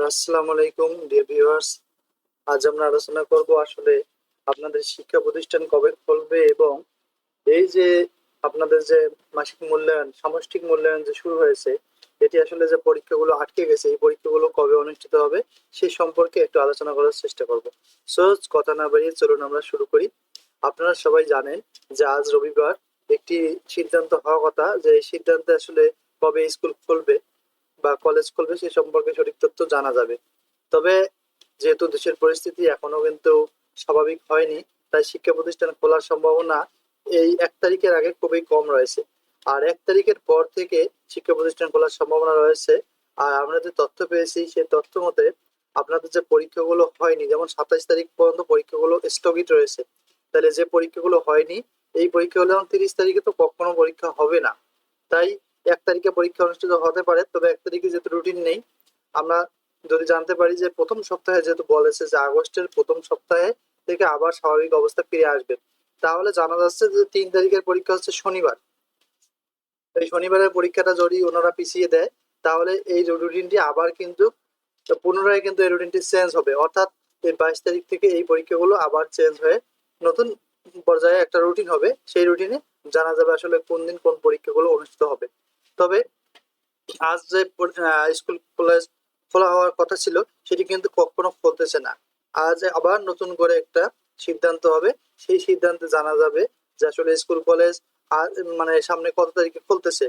আসসালামু আলাইকুম dear viewers আজ আমরা আলোচনা করব আসলে আপনাদের শিক্ষা প্রতিষ্ঠান কবে খুলবে এবং এই যে আপনাদের যে মাসিক মূল্যায়ন, সামষ্টিক মূল্যায়ন যে শুরু হয়েছে, এটি আসলে যে পরীক্ষাগুলো আটকে গেছে, এই পরীক্ষাগুলো কবে অনুষ্ঠিত হবে সেই সম্পর্কে একটু আলোচনা করার চেষ্টা করব। সো কথা না বাড়িয়ে চলুন আমরা শুরু করি। আপনারা সবাই জানেন যে আজ রবিবার একটি সিদ্ধান্ত হওয়া কথা যে এই সিদ্ধান্তে আসলে কবে স্কুল খুলবে বা কলেজ খুলবে, সে সম্পর্কে সঠিক তথ্য জানা যাবে। তবে যেহেতু দেশের পরিস্থিতি এখনও কিন্তু স্বাভাবিক হয়নি, তাই শিক্ষা প্রতিষ্ঠান খোলার সম্ভাবনা এই এক তারিখের আগে খুবই কম রয়েছে। আর এক তারিখের পর থেকে শিক্ষা প্রতিষ্ঠান খোলার সম্ভাবনা রয়েছে। আর আমরা যে তথ্য পেয়েছি, সেই তথ্য মতে আপনাদের যে পরীক্ষাগুলো হয়নি, যেমন সাতাইশ তারিখ পর্যন্ত পরীক্ষাগুলো স্থগিত রয়েছে, তাহলে যে পরীক্ষাগুলো হয়নি, এই পরীক্ষাগুলো যেমন তিরিশ তারিখে তো কখনো পরীক্ষা হবে না। তাই এক তারিখে পরীক্ষা অনুষ্ঠিত হতে পারে, তবে এক তারিখে যেহেতু রুটিন নেই, আমরা যদি জানতে পারি যে প্রথম সপ্তাহে যেহেতু বলেছে যে আগস্টের প্রথম সপ্তাহে থেকে আবার স্বাভাবিক অবস্থা ফিরে আসবে। তাহলে জানা যাচ্ছে যে তিন তারিখের পরীক্ষা হচ্ছে শনিবার। এই শনিবারের পরীক্ষাটা যদি ওনারা পিছিয়ে দেয়, তাহলে এই রুটিনটি আবার কিন্তু পুনরায় কিন্তু এই রুটিনটি চেঞ্জ হবে। অর্থাৎ এই বাইশ তারিখ থেকে এই পরীক্ষাগুলো আবার চেঞ্জ হয়ে নতুন পর্যায়ে একটা রুটিন হবে। সেই রুটিনে জানা যাবে আসলে কোন দিন কোন পরীক্ষাগুলো অনুষ্ঠিত হবে। তবে আজ যে স্কুল কলেজ খোলা হওয়ার কথা ছিল, সেটি কিন্তু কখনো খুলতেছে না। আজ আবার নতুন করে একটা সিদ্ধান্ত হবে, সেই সিদ্ধান্তে জানা যাবে যে আসলে স্কুল কলেজ মানে সামনে কত তারিখে খুলতেছে।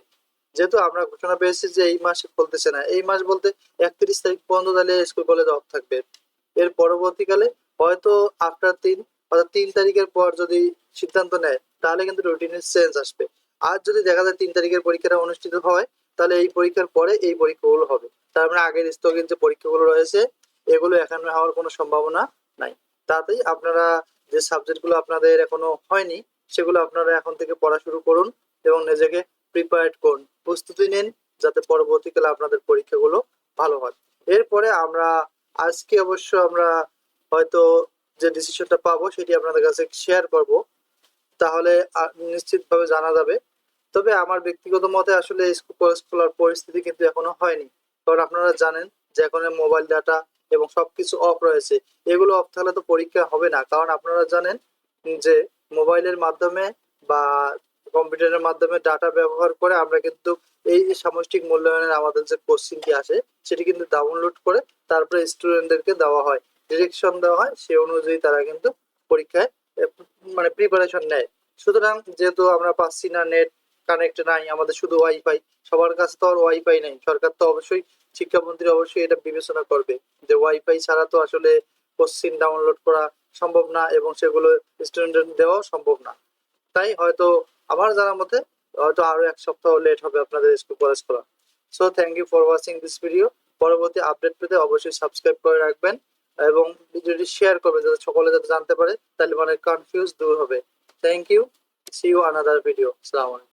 যেহেতু আমরা ঘোষণা পেয়েছি যে এই মাসে খুলতেছে না। এই মাস বলতে একত্রিশ তারিখ পর্যন্ত তাহলে স্কুল কলেজ অফ থাকবে। এর পরবর্তীকালে হয়তো আফটার তিন, অর্থাৎ তিন তারিখের পর যদি সিদ্ধান্ত নেয়, তাহলে কিন্তু রুটিনের চেঞ্জ আসবে। আর যদি দেখা যায় তিন তারিখের পরীক্ষাটা অনুষ্ঠিত হয়, তাহলে এই পরীক্ষার পরে এই পরীক্ষাগুলো হবে। তার মানে আগের স্থগিত যে পরীক্ষাগুলো রয়েছে, এগুলো এখানে হওয়ার কোনো সম্ভাবনা নাই। তাতেই আপনারা যে সাবজেক্টগুলো আপনাদের এখনও হয়নি, সেগুলো আপনারা এখন থেকে পড়া শুরু করুন এবং নিজেকে প্রিপেয়ার্ড করুন। প্রস্তুতি নিন যাতে পরবর্তীকালে আপনাদের পরীক্ষাগুলো ভালো হয়। এরপরে আমরা, আজকে অবশ্য আমরা হয়তো যে ডিসিশনটা পাবো, সেটি আপনাদের কাছে শেয়ার করব। তাহলে নিশ্চিতভাবে জানা যাবে তবে আমার ব্যক্তিগত মতে আসলে স্কুল খোলার পরিস্থিতি কিন্তু এখনও হয়নি। কারণ আপনারা জানেন যে এখন মোবাইল ডাটা এবং সবকিছু অফ রয়েছে। এগুলো অফ থাকলে তো পরীক্ষা হবে না। কারণ আপনারা জানেন যে মোবাইলের মাধ্যমে বা কম্পিউটারের মাধ্যমে ডাটা ব্যবহার করে আমরা কিন্তু এই যে সামষ্টিক মূল্যায়নের আমাদের যে কোশ্চিনটি আসে, সেটি কিন্তু ডাউনলোড করে তারপরে স্টুডেন্টদেরকে দেওয়া হয়। ডিরেকশন দেওয়া হয় সেই অনুযায়ী তারা কিন্তু পরীক্ষায় মানে প্রিপারেশন নেয়। সুতরাং যেহেতু আমরা পাচ্ছি না নেট কানেক্ট নাই, আমাদের শুধু ওয়াইফাই সবার কাছে তো আর ওয়াইফাই নাই। সরকার তো অবশ্যই, শিক্ষামন্ত্রী অবশ্যই এটা বিবেচনা করবে যে ওয়াইফাই ছাড়া তো আসলে কোশ্চিন ডাউনলোড করা সম্ভব না এবং সেগুলো স্টুডেন্ট দেওয়াও সম্ভব না। তাই হয়তো আমার জানার মতে হয়তো আরও এক সপ্তাহ লেট হবে আপনাদের স্কুল কলেজ খোলা so thank you for watching this video পরবর্তী আপডেট পেতে অবশ্যই সাবস্ক্রাইব করে রাখবেন এবং ভিডিওটি শেয়ার করবেন যাতে সকলে যাতে জানতে পারে, তাহলে মানে কনফিউজ দূর হবে। Thank you see you another video সালাম